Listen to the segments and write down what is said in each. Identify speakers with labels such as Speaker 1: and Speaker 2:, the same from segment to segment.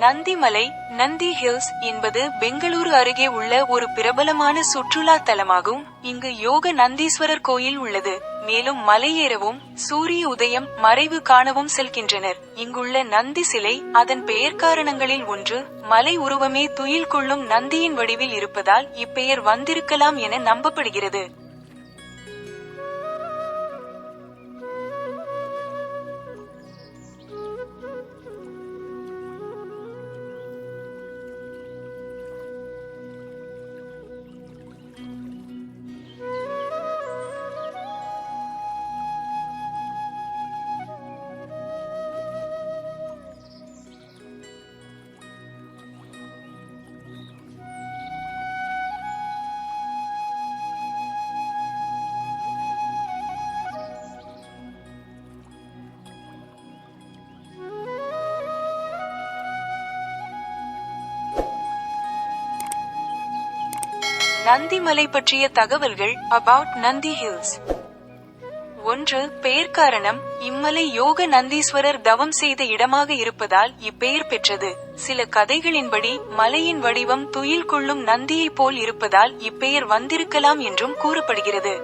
Speaker 1: Nandimalai Nandi hills என்பது பெங்களூரு அருகே உள்ள ஒரு பிரபலமான சுற்றுலா தலமாகும். இங்கு யோக நந்தீஸ்வரர் கோயில் உள்ளது. மேலும் மலையேறவும் சூரிய உதயம் மறைவு காணவும் செல்கின்றனர். இங்குள்ள நந்தி சிலை அதன் பெயர் காரணங்களில் ஒன்று மலை உருவமே துயில் கொள்ளும் நந்தியின் வடிவில் இருப்பதால் இப்பெயர் வந்திருக்கலாம் என நம்பப்படுகிறது. நந்திமலை பற்றிய தகவல்கள் அபவுட் நந்தி ஹில்ஸ் ஒன்று பெயர் காரணம் இம்மலை யோக நந்தீஸ்வரர் தவம் செய்த இடமாக இருப்பதால் இப்பெயர் பெற்றது. சில கதைகளின்படி மலையின் வடிவம் துயில் கொள்ளும் நந்தியைப் போல் இருப்பதால் இப்பெயர் வந்திருக்கலாம் என்றும் கூறப்படுகிறது.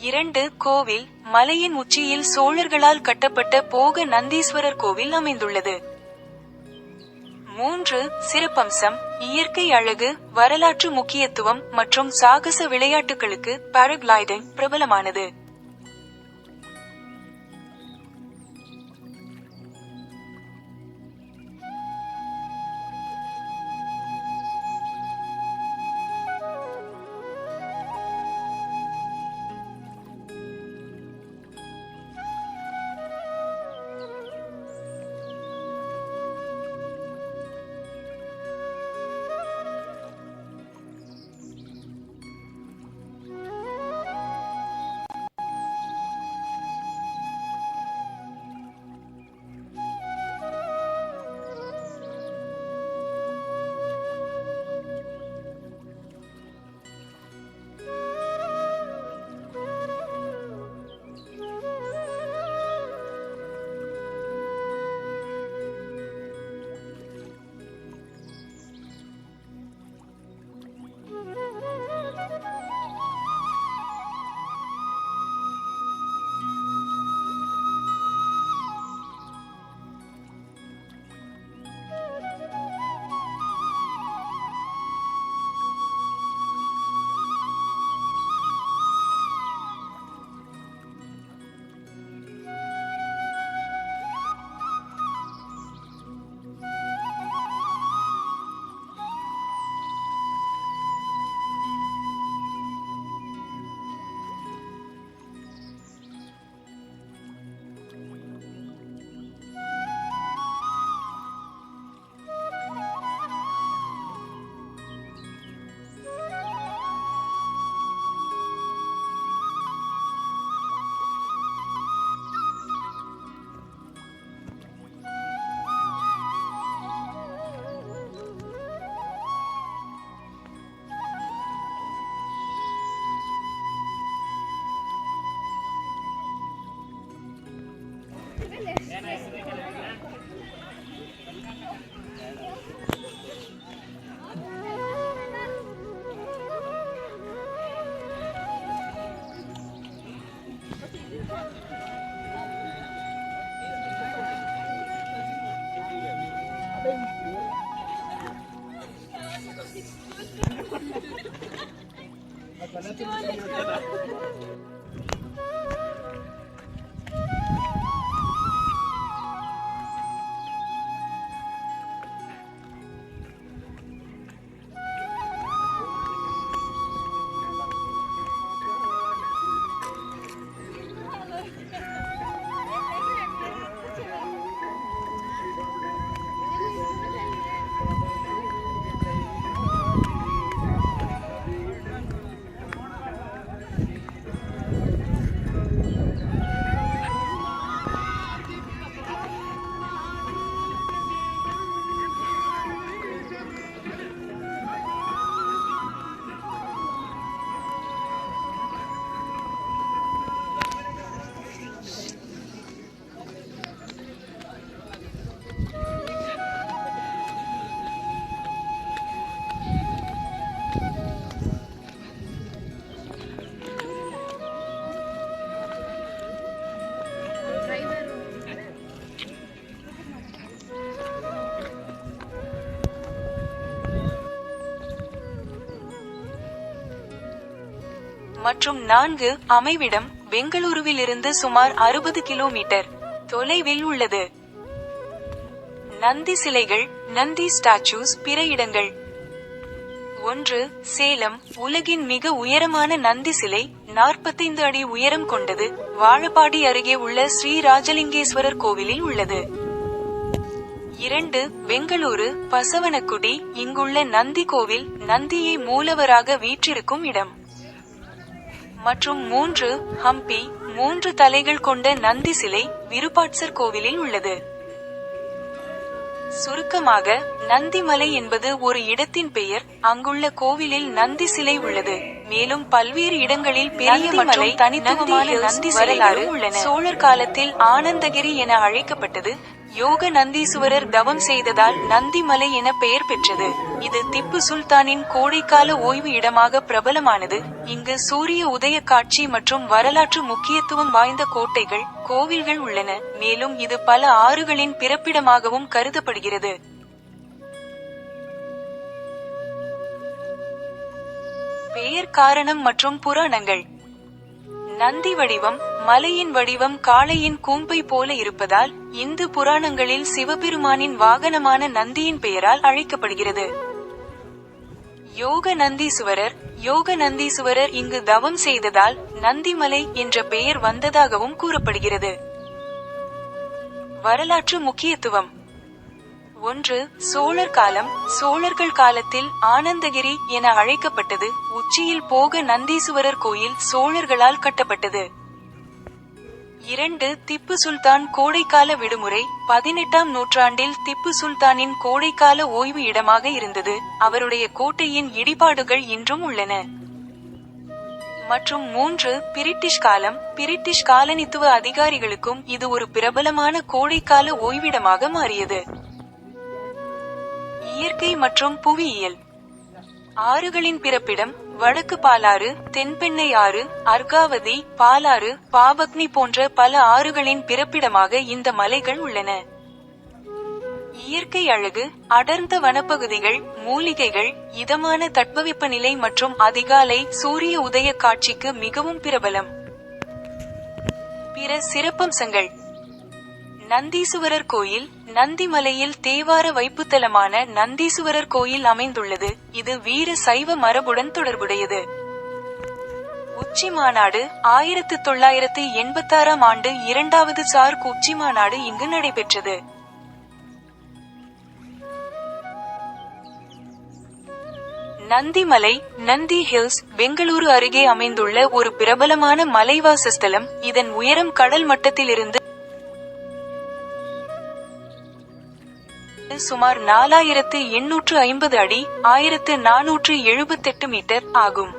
Speaker 1: இரண்டு கோவில் மலையின் உச்சியில் சோழர்களால் கட்டப்பட்ட போக நந்தீஸ்வரர் கோவில் அமைந்துள்ளது. மூன்று சிறப்பம்சம் இயற்கை அழகு வரலாற்று முக்கியத்துவம் மற்றும் சாகச விளையாட்டுகளுக்கு பாராகிளைடிங் பிரபலமானது. Thank you. மற்றும் நான்கு அமைவிடம் பெங்களூருவிலிருந்து சுமார் அறுபது கிலோமீட்டர் தொலைவில் உள்ளது. நந்தி சிலைகள் நந்தி ஸ்டாச்சூஸ் பிற இடங்கள். ஒன்று சேலம் உலகின் மிக உயரமான நந்தி சிலை நாற்பத்தைந்து அடி உயரம் கொண்டது வாழப்பாடி அருகே உள்ள ஸ்ரீ ராஜலிங்கேஸ்வரர் கோவிலில் உள்ளது. இரண்டு பெங்களூரு பசவனக்குடி இங்குள்ள நந்தி கோவில் நந்தியை மூலவராக வீற்றிருக்கும் இடம். மற்றும் மூன்று ஹம்பி மூன்று தலைகள் கொண்ட நந்தி சிலை விருப்பாட்சர் கோவிலில் உள்ளது. சுருக்கமாக நந்திமலை என்பது ஒரு இடத்தின் பெயர் அங்குள்ள கோவிலில் நந்தி சிலை உள்ளது. மேலும் பல்வேறு இடங்களில் பெரிய மற்றும் தனித்துவமான நந்தி வரலாறு உள்ளன. சோழர் காலத்தில் ஆனந்தகிரி என அழைக்கப்பட்டது யோக நந்தீசுவரர் தவம் செய்ததால் நந்திமலை என பெயர் பெற்றது. இது திப்பு சுல்தானின் கோடைக்கால ஓய்வு இடமாக பிரபலமானது. இங்கு சூரிய உதய காட்சி மற்றும் வரலாற்று முக்கியத்துவம் வாய்ந்த கோட்டைகள் கோவில்கள் உள்ளன. மேலும் இது பல ஆறுகளின் பிறப்பிடமாகவும் கருதப்படுகிறது. பெயர் காரணம் மற்றும் புராணங்கள். நந்தி வடிவம் மலையின் வடிவம் காளையின் கூம்பை போல இருப்பதால் இந்து புராணங்களில் சிவபெருமானின் வாகனமான நந்தியின் பெயரால் அழைக்கப்படுகிறது. யோக நந்தீசுவரர் யோக நந்தீசுவரர் இங்கு தவம் செய்ததால் நந்திமலை என்ற பெயர் வந்ததாகவும் கூறப்படுகிறது. வரலாற்று முக்கியத்துவம் ஒன்று சோழர் காலம் சோழர்கள் காலத்தில் ஆனந்தகிரி என அழைக்கப்பட்டது. உச்சியில் போக நந்தீசுவரர் கோயில் சோழர்களால் கட்டப்பட்டது. இரண்டு திப்பு சுல்தான் கோடைக்கால விடுமுறை பதினெட்டாம் நூற்றாண்டில் திப்பு சுல்தானின் கோடைக்கால ஓய்வு இடமாக இருந்தது. அவருடைய கோட்டையின் இடிபாடுகள் இன்றும் உள்ளன. மற்றும் மூன்று பிரிட்டிஷ் காலம் பிரிட்டிஷ் காலனித்துவ அதிகாரிகளுக்கும் இது ஒரு பிரபலமான கோடைக்கால ஓய்விடமாக மாறியது. இயற்கை மற்றும் புவியியல். ஆறுகளின் பிறப்பிடம் வடக்கு பாலாறு தென்பெண்ணை ஆறு அர்காவதி பாலாறு பாபக்னி போன்ற பல ஆறுகளின் பிறப்பிடமாக இந்த மலைகள் உள்ளன. இயற்கை அழகு அடர்ந்த வனப்பகுதிகள் மூலிகைகள் இதமான தட்பவெப்பநிலை மற்றும் அதிகாலை சூரிய உதய காட்சிக்கு மிகவும் பிரபலம். பிற சிறப்பம்சங்கள். நந்தீசுவரர் கோயில் நந்திமலையில் தேவார வைப்புத்தலமான நந்தீசுவரர் கோயில் அமைந்துள்ளது. இது வீர சைவ மரபுடன் தொடர்புடையது. உச்சி மாநாடு ஆயிரத்து தொள்ளாயிரத்து எண்பத்தாறாம் ஆண்டு இரண்டாவது சார்க் உச்சி மாநாடு இங்கு நடைபெற்றது. நந்திமலை நந்தி ஹில்ஸ் பெங்களூரு அருகே அமைந்துள்ள ஒரு பிரபலமான மலைவாசஸ்தலம். இதன் உயரம் கடல் மட்டத்திலிருந்து சுமார் நாலாயிரத்து எண்ணூற்று ஐம்பது அடி ஆயிரத்து நானூற்று எழுபத்தெட்டு மீட்டர் ஆகும்.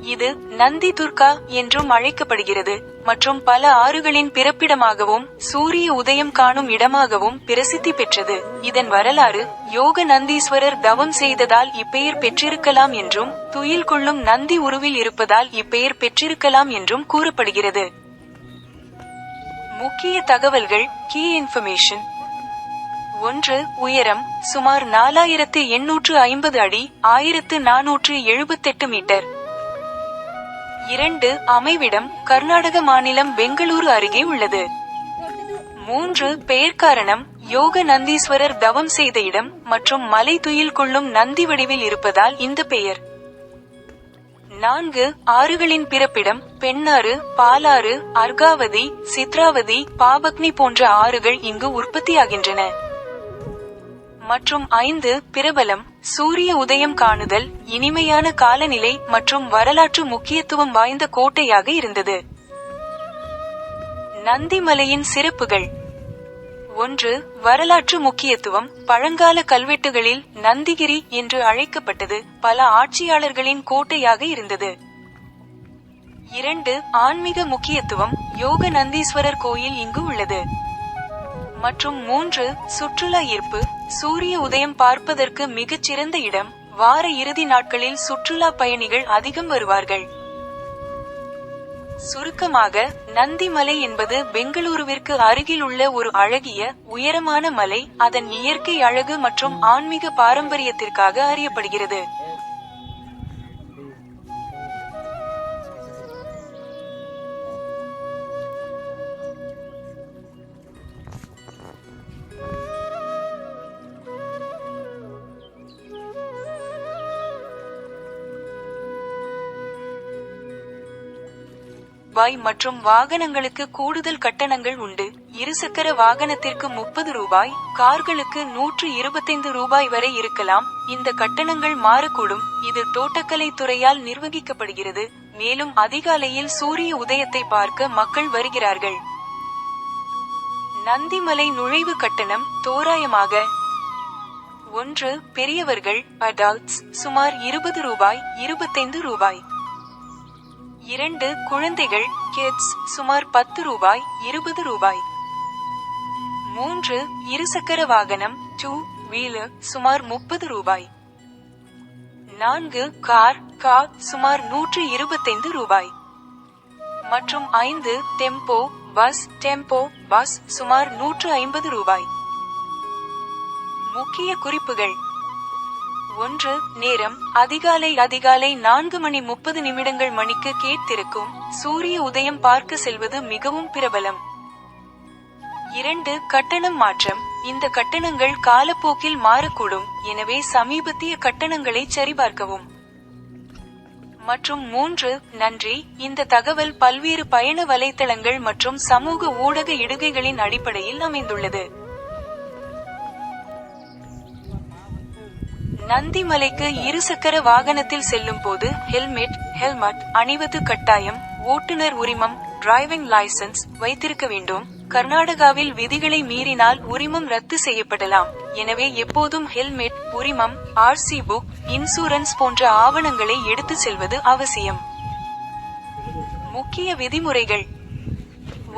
Speaker 1: இது நந்தி துர்கா என்றும் அழைக்கப்படுகிறது மற்றும் பல ஆறுகளின் பிறப்பிடமாகவும் சூரிய உதயம் காணும் இடமாகவும் பிரசித்தி பெற்றது. இதன் வரலாறு யோக நந்தீஸ்வரர் தவம் செய்ததால் இப்பெயர் பெற்றிருக்கலாம் என்றும் துயில் கொள்ளும் நந்தி உருவில் இருப்பதால் இப்பெயர் பெற்றிருக்கலாம் என்றும் கூறப்படுகிறது. முக்கிய தகவல்கள் கீ இன்ஃபர்மேஷன். ஒன்று உயரம் சுமார் நாலாயிரத்து எண்ணூற்று ஐம்பது அடி ஆயிரத்து நானூற்று எழுபத்தெட்டு மீட்டர். இரண்டு அமைவிடம் கர்நாடக மாநிலம் பெங்களூரு அருகே உள்ளது. மூன்று பெயர் காரணம் யோக நந்தீஸ்வரர் தவம் செய்த இடம் மற்றும் மலை துயில் கொள்ளும் நந்தி வடிவில் இருப்பதால் இந்த பெயர். நான்கு ஆறுகளின் பிறப்பிடம் பெண்ணாறு பாலாறு அர்காவதி சித்ராவதி பாபக்னி போன்ற ஆறுகள் இங்கு உற்பத்தியாகின்றன. மற்றும் ஐந்து பிரபலம் சூரிய உதயம் காணுதல் இனிமையான காலநிலை மற்றும் வரலாற்று முக்கியத்துவம் வாய்ந்த கோட்டையாக இருந்தது. நந்திமலையின் சிறப்புகள். ஒன்று வரலாற்று முக்கியத்துவம். பழங்கால கல்வெட்டுகளில் நந்திகிரி என்று அழைக்கப்பட்டது பல ஆட்சியாளர்களின் கோட்டையாக இருந்தது. இரண்டு ஆன்மீக முக்கியத்துவம். யோக நந்தீஸ்வரர் கோயில் இங்கு உள்ளது. மற்றும் மூன்று சுற்றுலா ஈர்ப்பு சூரிய உதயம் பார்ப்பதற்கு மிகச் சிறந்த இடம். வார இறுதி நாட்களில் சுற்றுலா பயணிகள் அதிகம் வருவார்கள். சுருக்கமாக நந்திமலை என்பது பெங்களூருவிற்கு அருகில் உள்ள ஒரு அழகிய உயரமான மலை. அதன் இயற்கை அழகு மற்றும் ஆன்மீக பாரம்பரியத்திற்காக அறியப்படுகிறது. ரூபாய் மற்றும் வாகனங்களுக்கு கூடுதல் கட்டணங்கள் உண்டு. இருசக்கர வாகனத்திற்கு முப்பது ரூபாய் கார்களுக்கு நூற்று இருபத்தைந்து ரூபாய் வரை இருக்கலாம். இந்த கட்டணங்கள் மாறக்கூடும். இது தோட்டக்கலை துறையால் நிர்வகிக்கப்படுகிறது. மேலும் அதிகாலையில் சூரிய உதயத்தை பார்க்க மக்கள் வருகிறார்கள். நந்திமலை நுழைவு கட்டணம் தோராயமாக ஒன்று பெரியவர்கள் அடல்ட்ஸ் சுமார் இருபது ரூபாய் இருபத்தைந்து ரூபாய். இரண்டு குழந்தைகள் கிட்ஸ் சுமார் பத்து ரூபாய் இருபது ரூபாய். மூன்று இருசக்கர வாகனம் டூ வீலர் சுமார் முப்பது ரூபாய். நான்கு கார் கார் சுமார் நூற்று இருபத்தைந்து ரூபாய். மற்றும் ஐந்து டெம்போ பஸ் டெம்போ பஸ் சுமார் நூற்று ஐம்பது ரூபாய். முக்கிய குறிப்புகள். ஒன்று நேரம். அதிகாலை அதிகாலை நான்கு மணி முப்பது நிமிடங்கள் மணிக்கு கேட்டிருக்கும். சூரிய உதயம் பார்க்க செல்வது மிகவும் பிரபலம். இரண்டு கட்டணம் மாற்றம். இந்த கட்டணங்கள் காலப்போக்கில் மாறக்கூடும். எனவே சமீபத்திய கட்டணங்களை சரிபார்க்கவும். மற்றும் மூன்று நன்றி. இந்த தகவல் பல்வேறு பயண வலைத்தளங்கள் மற்றும் சமூக ஊடக இடுகைகளின் அடிப்படையில் அமைந்துள்ளது. நந்திமலைக்கு இருசக்கர வாகனத்தில் செல்லும் போது ஹெல்மெட் ஹெல்மெட் அணிவது கட்டாயம் ஓட்டுநர் உரிமம் டிரைவிங் லைசன்ஸ் வைத்திருக்க வேண்டும். கர்நாடகாவில் விதிகளை மீறினால் உரிமம் ரத்து செய்யப்படலாம். எனவே எப்போதும் ஹெல்மெட் உரிமம் ஆர்சி புக் இன்சூரன்ஸ் போன்ற ஆவணங்களை எடுத்து செல்வது அவசியம். முக்கிய விதிமுறைகள்.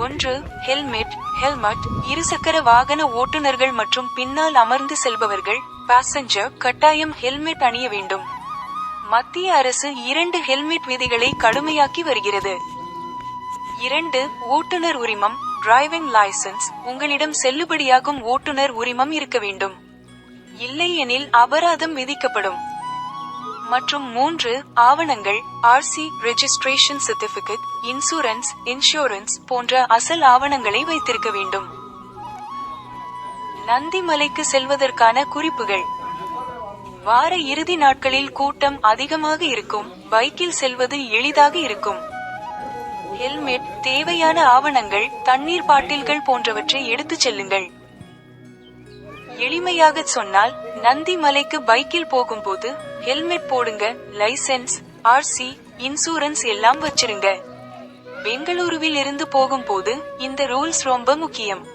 Speaker 1: ஒன்று ஹெல்மெட் ஹெல்மெட் இருசக்கர வாகன ஓட்டுநர்கள் மற்றும் பின்னால் அமர்ந்து செல்பவர்கள் பாசஞ்சர் கட்டாயம் ஹெல்மெட் அணிய வேண்டும். மத்திய அரசு இரண்டு ஹெல்மெட் விதிகளை கடுமையாக்கி வருகிறது. இரண்டு ஓட்டுநர் உரிமம் டிரைவிங் லைசன்ஸ் உங்களிடம் செல்லுபடியாகும் ஓட்டுநர் உரிமம் இருக்க வேண்டும். இல்லையெனில் அபராதம் விதிக்கப்படும். மற்றும் மூன்று ஆவணங்கள் RC registration certificate insurance insurance போன்ற அசல் ஆவணங்களை வைத்திருக்க வேண்டும். நந்திமலைக்கு செல்வதற்கான குறிப்புகள். வார இறுதி நாட்களில் கூட்டம் அதிகமாக இருக்கும். பைக்கில் செல்வது எளிதாக இருக்கும். ஹெல்மெட் தேவையான ஆவணங்கள் தண்ணீர் பாட்டில்கள் போன்றவற்றை எடுத்துச் செல்லுங்கள். எளிமையாக சொன்னால் நந்தி மலைக்கு பைக்கில் போகும்போது ஹெல்மெட் போடுங்க லைசென்ஸ் ஆர்சி இன்சூரன்ஸ் எல்லாம் வச்சிருங்க. பெங்களூருவில் இருந்து போகும்போது இந்த ரூல்ஸ் ரொம்ப முக்கியம்.